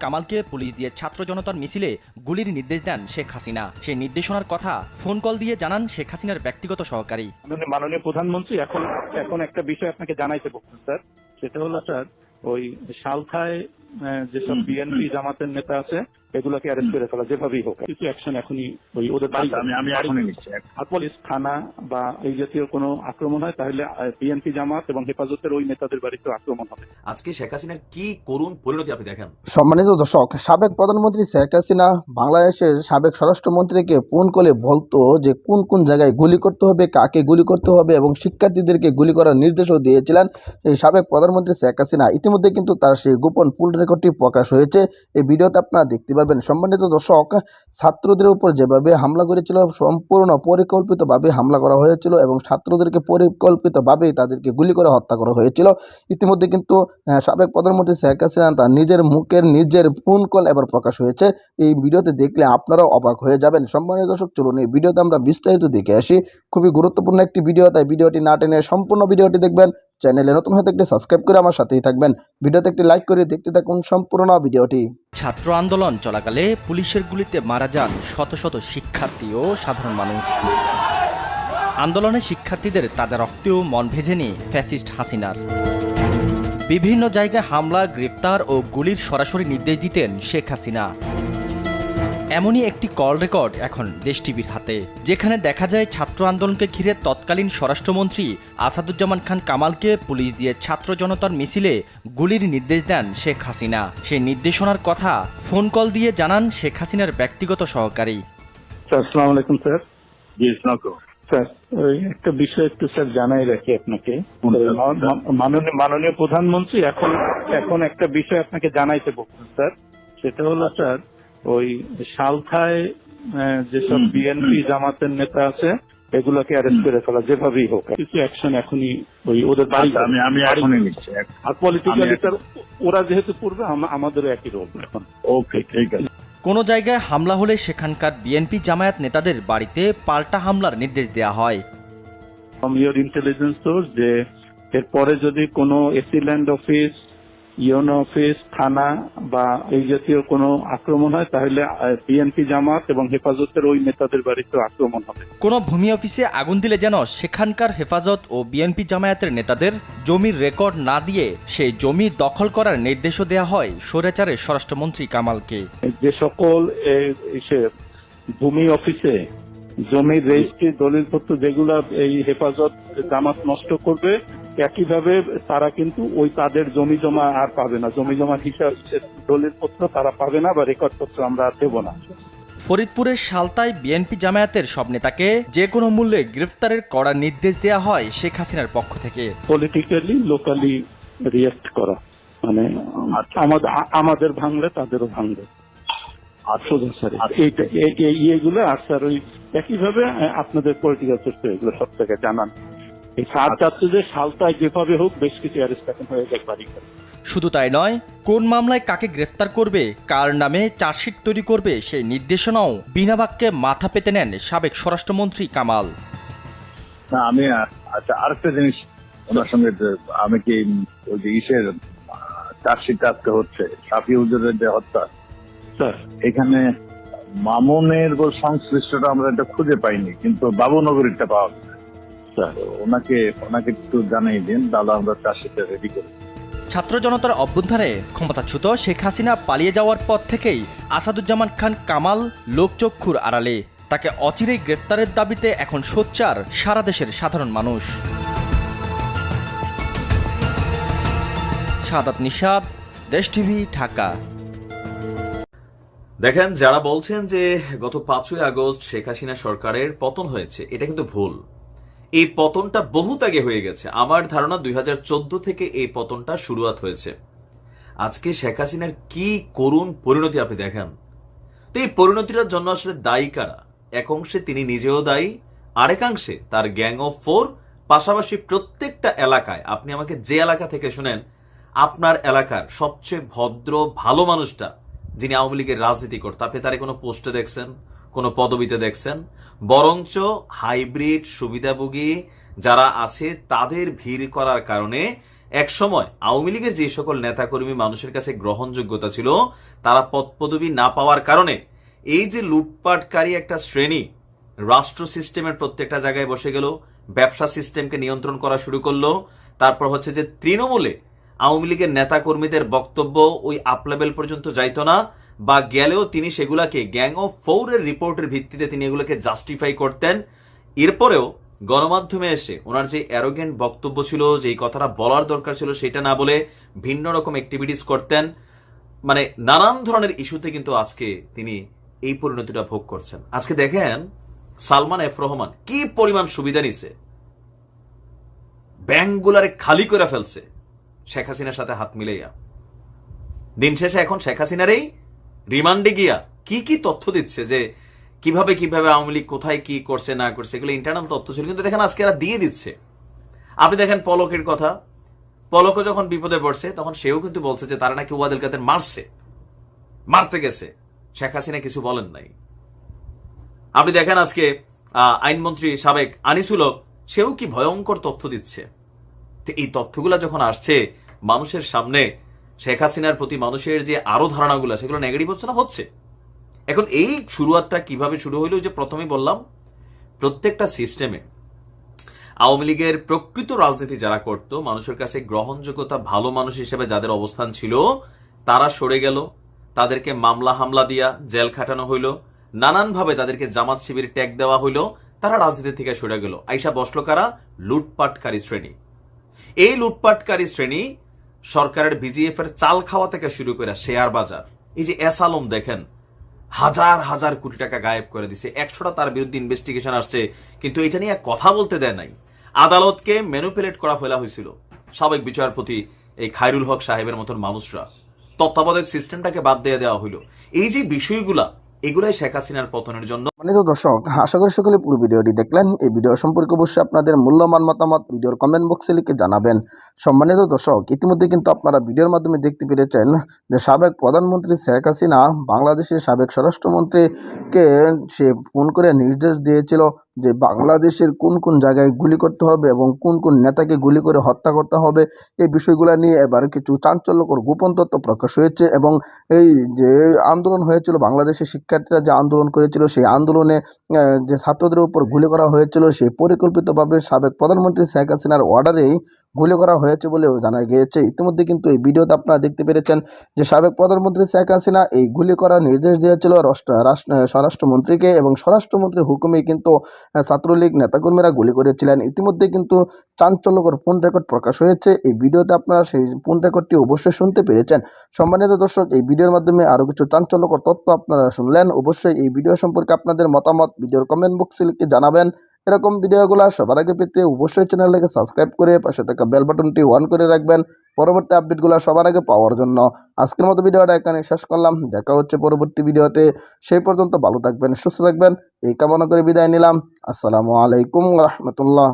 কামালকে পুলিশ দিয়ে ছাত্র জনতার মিছিলে গুলির নির্দেশ দেন শেখ হাসিনা। সেই নির্দেশনার কথা ফোন কল দিয়ে জানান শেখ হাসিনার ব্যক্তিগত সহকারী। মাননীয়- প্রধানমন্ত্রী এখন এখন একটা বিষয় আপনাকে জানাইতে বলছেন স্যার। সেটা হলো স্যার ওই সালখায় আহ, যেসব বিএনপি জামাতের নেতা আছে এগুলোকে অ্যারেস্ট করে ফেলা যেভাবেই হোক কিছু অ্যাকশন এখনই ওই ওদের বাড়ি আচ্ছা, আমি পুলিশ থানা বা এই জাতীয় কোনো আক্রমণ হয় তাহলে বিএনপি জামাত এবং হেফাজতের ওই নেতাদের বাড়িতে আক্রমণ হবে। আজকে শেখ হাসিনার কি করুণ পরিণতি আপনি দেখেন? সম্মানিত দর্শক সাবেক প্রধানমন্ত্রী শেখ হাসিনা বাংলাদেশের সাবেক স্বরাষ্ট্রমন্ত্রীকে ফোন করে বলতো যে কোন কোন জায়গায় গুলি করতে হবে কাকে গুলি করতে হবে এবং শিক্ষার্থীদেরকে গুলি করার নির্দেশও দিয়েছিলেন সাবেক প্রধানমন্ত্রী শেখ হাসিনা। ইতিমধ্যে কিন্তু তার সেই গোপন ফুল রেকর্ডটি প্রকাশ হয়েছে। এই ভিডিওতে আপনারা দেখতে পারবেন, সম্মানিত দর্শক, ছাত্রদের উপর যেভাবে হামলা করেছিল, সম্পূর্ণ পরিকল্পিতভাবে হামলা করা হয়েছিল এবং ছাত্রদেরকে পরিকল্পিতভাবেই তাদেরকে গুলি করে হত্যা করা হয়েছিল। ইতিমধ্যে কিন্তু সাবেক প্রধানমন্ত্রী শেখ হাসিনা তার নিজের মুখের, নিজের ফোন কল এবার প্রকাশ হয়েছে। এই ভিডিওতে দেখলে আপনারাও অবাক হয়ে যাবেন। সম্মানিত দর্শক, চলুন এই ভিডিওতে আমরা বিস্তারিত দেখে আসি। খুবই গুরুত্বপূর্ণ একটি ভিডিও, তাই ভিডিওটি না টেনে সম্পূর্ণ ভিডিওটি দেখবেন। চ্যানেলে নতুন হয়ে থাকলে সাবস্ক্রাইব করে আমার সাথেই থাকবেন। ভিডিওতে একটি লাইক করে দেখতে থাকুন সম্পূর্ণ ভিডিওটি। ছাত্র আন্দোলন চলাকালে পুলিশের গুলিতে মারা যান শত শত শিক্ষার্থী ও সাধারণ মানুষ। আন্দোলনে শিক্ষার্থীদের তাজা রক্তেও মন ভেজেনি ফ্যাসিস্ট হাসিনার। বিভিন্ন জায়গায় হামলা, গ্রেপ্তার ও গুলির সরাসরি নির্দেশ দিতেন শেখ হাসিনা। এমনই একটি কল রেকর্ড এখন দেশ টিভির হাতে যেখানে দেখা যায় ছাত্র আন্দোলনকে ঘিরে তৎকালীন স্বরাষ্ট্রমন্ত্রী আসাদুজ্জামান খান কামালকে পুলিশ দিয়ে ছাত্র জনতার মিছিলে গুলির নির্দেশ দেন শেখ হাসিনা। সেই নির্দেশনার কথা ফোন কল দিয়ে জানান শেখ হাসিনার ব্যক্তিগত সহকারী। স্যার আসসালামু আলাইকুম স্যার। স্যার ওই একটা বিষয় একটু স্যার জানাই রাখি আপনাকে। মাননীয় প্রধানমন্ত্রী এখন এখন একটা বিষয় আপনাকে জানাইতে বলছেন স্যার। সেটা হলো স্যার ওই সালখায় যেসব বিএনপি। জামাতের নেতা আছে এগুলোকে অ্যারেস্ট করে ফেলা যেভাবেই হোক। কিছু অ্যাকশন এখনই ওই ওদের বাড়ি আচ্ছা, আমি আমি এখনই নিচ্ছি আর পলিটিক্যালি ওরা যেহেতু পড়বে আমাদেরও একই রোল এখন। ওকে ঠিক আছে। কোনো জায়গায় হামলা হলে সেখানকার বিএনপি জামায়াত নেতাদের বাড়িতে পাল্টা হামলার নির্দেশ দেওয়া হয়। ফ্রম ইন্টেলিজেন্স সোর্স যে এরপরে যদি কোনো AC land office UNO office থানা বা এই জাতীয় কোনো আক্রমণ হয় তাহলে বিএনপি জামাত এবং হেফাজতের ওই নেতাদের বাড়িতে আক্রমণ হবে। কোনো ভূমি অফিসে আগুন দিলে যেন সেখানকার হেফাজত ও বিএনপি জামায়াতের নেতাদের জমির রেকর্ড না দিয়ে সেই জমি দখল করার নির্দেশও দেওয়া হয় স্বৈরাচারের স্বরাষ্ট্রমন্ত্রী কামালকে। যে সকল ভূমি অফিসে জমির রেজিস্ট্রি দলিলপত্র যেগুলা এই হেফাজত জামাত নষ্ট করবে একইভাবে তারা কিন্তু ওই তাদের জমি জমা আর পাবে না। জমি জমার হিসাব দলিলপত্র তারা পাবে না বা রেকর্ড পত্র আমরা আর দেবো না। ফরিদপুরের সালতায় বিএনপি জামায়াতের সব নেতাকে যে কোনো মূল্যে গ্রেফতারের কড়া নির্দেশ দেওয়া হয় শেখ হাসিনার পক্ষ থেকে। পলিটিক্যালি লোকালি রিয়েক্ট করা। মানে আচ্ছা। আমাদের ভাঙলে তাদেরও ভাঙবে। আচ্ছা। এইটা এই- এই ইয়েগুলো আর স্যার ওই একইভাবে আপনাদের পলিটিক্যাল সোর্স এগুলো সব থেকে জানান। এই সার আচ্ছা। চাচ্ছে যে সালটায় যেভাবে হোক বেশ কিছু অ্যারেস্ট হয়ে যায় বাড়ি শুধু তাই নয় কোন মামলায় কাকে গ্রেফতার করবে কার নামে চার্জশিট তৈরি করবে সেই নির্দেশনাও বিনা বাক্যে মাথা পেতে নেন সাবেক স্বরাষ্ট্রমন্ত্রী কামাল। না আমি আচ্ছা আরেকটা জিনিস ওনার সঙ্গে আমি কি ওই যে ইসের চার্জশিট আজকে হচ্ছে সাফি হুজুরের যে হত্যা স্যার। এখানে মামুনের সংশ্লিষ্টটা আমরা এটা খুঁজে পাইনি কিন্তু বাবুনগরীরটা পাওয়া গেছে। তো ওনাকে ওনাকে একটু জানাই দিন তাহলে আমরা চার্জশিটটা রেডি করি ছাত্র জনতার অভ্যুত্থানে ক্ষমতাচ্যুত শেখ হাসিনা পালিয়ে যাওয়ার পর থেকেই আসাদুজ্জামান খান কামাল লোকচক্ষুর আড়ালে। তাকে অচিরেই গ্রেফতারের দাবিতে এখন সোচ্চার সারা দেশের সাধারণ মানুষ। সাদাত নিষাদ দেশ টিভি ঢাকা। দেখেন যারা বলছেন যে গত পাঁচই আগস্ট শেখ হাসিনা সরকারের পতন হয়েছে এটা কিন্তু ভুল। এই পতনটা বহুত আগে হয়ে গেছে। আমার ধারণা দুই থেকে এই পতনটা শুরুয়াত হয়েছে। আজকে শেখ হাসিনার কি করুণ পরিণতি আপনি দেখেন? তো এই পরিণতিটার জন্য আসলে দায়ী কারা? এক অংশে তিনি নিজেও দায়ী আরেকাংশে তার গ্যাং অফ ফোর, পাশাপাশি প্রত্যেকটা এলাকায়, আপনি আমাকে যে এলাকা থেকে শুনেন, আপনার এলাকার সবচেয়ে ভদ্র, ভালো মানুষটা, যিনি আওয়ামী লীগের রাজনীতি করতে আপনি তারে কোনো পোস্টে দেখছেন? কোনো পদবিতে দেখছেন। বরঞ্চ হাইব্রিড সুবিধাভোগী যারা আছে, তাদের ভিড় করার কারণে এক সময় আওয়ামী লীগের যে সকল নেতাকর্মী মানুষের কাছে গ্রহণযোগ্যতা ছিল, তারা পদপদবি না পাওয়ার কারণে এই যে লুটপাটকারী একটা শ্রেণি রাষ্ট্র সিস্টেমের প্রত্যেকটা জায়গায় বসে গেল, ব্যবসা সিস্টেমকে নিয়ন্ত্রণ করা শুরু করল, তারপর হচ্ছে যে তৃণমূলে আওয়ামী লীগের নেতাকর্মীদের বক্তব্য ওই আপ লেভেল পর্যন্ত যাইতো না বা গেলেও তিনি সেগুলাকে গ্যাং অফ ফৌরের রিপোর্টের ভিত্তিতে তিনি এগুলোকে জাস্টিফাই করতেন। এরপরেও গণমাধ্যমে এসে ওনার যে অ্যারোগেন্ট বক্তব্য ছিল যে এই কথাটা বলার দরকার ছিল, সেটা না বলে ভিন্ন রকম অ্যাক্টিভিটিস করতেন। মানে নানান ধরনের ইস্যুতে কিন্তু আজকে তিনি এই পরিণতিটা ভোগ করছেন। আজকে দেখেন সালমান এফ রহমান কি পরিমাণ সুবিধা নিছে। ব্যাংকগুলারে খালি করে ফেলছে শেখ হাসিনার সাথে হাত মিলাইয়া। দিন শেষে এখন শেখ হাসিনারই রিমান্ডে গিয়া কি কি তথ্য দিচ্ছে যে কীভাবে কীভাবে আওয়ামী লীগ কোথায় কি করছে, না করছে, এগুলো ইন্টারনাল তথ্য ছিল, কিন্তু দেখেন আজকে এরা দিয়ে দিচ্ছে। আপনি দেখেন পলকের কথা। পলকও যখন বিপদে পড়ছে, তখন সেও কিন্তু বলছে যে তারা নাকি ওয়াদেল কাদের মারছে। মারতে গেছে। শেখ হাসিনা কিছু বলেন নাই। আপনি দেখেন আজকে আইনমন্ত্রী সাবেক আনিসুল হক, সেও কি ভয়ঙ্কর তথ্য দিচ্ছে। এই তথ্যগুলো যখন আসছে, মানুষের সামনে শেখ হাসিনার প্রতি মানুষের যে আরও ধারণাগুলো, সেগুলো নেগেটিভ হচ্ছে না? হচ্ছে। এখন এই শুরুয়াতটা কীভাবে শুরু হইল? যে প্রথমে বললাম, প্রত্যেকটা সিস্টেমে আওয়ামী লীগের প্রকৃত রাজনীতি যারা করত, মানুষের কাছে গ্রহণযোগ্যতা ভালো মানুষ হিসেবে যাদের অবস্থান ছিল, তারা সরে গেল। তাদেরকে মামলা হামলা দিয়া জেল খাটানো হইল। নানানভাবে তাদেরকে জামাত শিবির ট্যাগ দেওয়া হইল। তারা রাজনীতি থেকে সরে গেল। আইসা বসল কারা? লুটপাটকারী শ্রেণি। এই লুটপাটকারী শ্রেণি সরকারের বিজিএফ এর চাল খাওয়া থেকে শুরু করে শেয়ার বাজার। এই যে এস আলম দেখেন, হাজার হাজার কোটি টাকা গায়েব করে দিছে। একশোটা তার বিরুদ্ধে ইনভেস্টিগেশন আসছে, কিন্তু এটা নিয়ে কথা বলতে দেয় নাই। আদালতকে ম্যানুপুলেট করা ফেলা হয়েছিল সাবেক বিচারপতি এই খায়রুল হক সাহেবের মতন মানুষরা। তত্ত্বাবধায়ক সিস্টেমটাকে বাদ দিয়ে দেওয়া হইল। এই যে বিষয়গুলা এগুলাই শেখ হাসিনার পতনের জন্য। মানে তো দর্শক, আশা করি সকলে পুরো ভিডিওটি দেখলেন। এই ভিডিও সম্পর্কে অবশ্যই আপনাদের মূল্যবান মতামত ভিডিওর কমেন্ট বক্সে লিখে জানাবেন। সম্মানিত দর্শক, ইতিমধ্যে কিন্তু আপনারা ভিডিওর মাধ্যমে দেখতে পেরেছেন যে সাবেক প্রধানমন্ত্রী শেখ হাসিনা বাংলাদেশের সাবেক স্বরাষ্ট্রমন্ত্রীকে সে ফোন করে নির্দেশ দিয়েছিল যে বাংলাদেশের কোন কোন জায়গায় গুলি করতে হবে এবং কোন কোন নেতাকে গুলি করে হত্যা করতে হবে, এই বিষয়গুলো নিয়ে এবার কিছু চাঞ্চল্যকর গোপন তথ্য প্রকাশ হয়েছে এবং এই যে আন্দোলন হয়েছিল, বাংলাদেশের শিক্ষার্থীরা যে আন্দোলন করেছিল, সেই আন্দোলনে যে ছাত্রদের উপর গুলি করা হয়েছিল, সেই পরিকল্পিতভাবে সাবেক প্রধানমন্ত্রী শেখ হাসিনার অর্ডারেই গুলি করা হয়েছে বলেও জানা গিয়েছে। ইতিমধ্যে কিন্তু এই ভিডিওতে আপনারা দেখতে পেরেছেন যে সাবেক প্রধানমন্ত্রী শেখ হাসিনা এই গুলি করার নির্দেশ দিয়েছিল রাষ্ট্র- রাষ্ট্র- স্বরাষ্ট্রমন্ত্রীকে এবং স্বরাষ্ট্রমন্ত্রীর হুকুমে কিন্তু ছাত্রলীগ নেতাকর্মীরা গুলি করেছিলেন। ইতিমধ্যে কিন্তু চাঞ্চল্যকর ফোন রেকর্ড প্রকাশ হয়েছে। এই ভিডিওতে আপনারা সেই ফোন রেকর্ডটি অবশ্যই শুনতে পেরেছেন। সম্মানিত দর্শক, এই ভিডিওর মাধ্যমে আরও কিছু চাঞ্চল্যকর তথ্য আপনারা শুনলেন। অবশ্যই এই ভিডিও সম্পর্কে আপনাদের মতামত ভিডিওর কমেন্ট বক্সে লিখে জানাবেন। এরকম ভিডিওগুলো সবার আগে পেতে অবশ্যই চ্যানেলটাকে সাবস্ক্রাইব করে পাশে থাকা বেল বাটনটি অন করে রাখবেন। পরবর্তী আপডেটগুলো সবার আগে পাওয়ার জন্য আজকের মতো ভিডিওটা এখানে শেষ করলাম। দেখা হচ্ছে পরবর্তী ভিডিওতে। সেই পর্যন্ত ভালো থাকবেন, সুস্থ থাকবেন। এই কামনা করে বিদায় নিলাম। আসসালামু আলাইকুম রহমতুল্লাহ।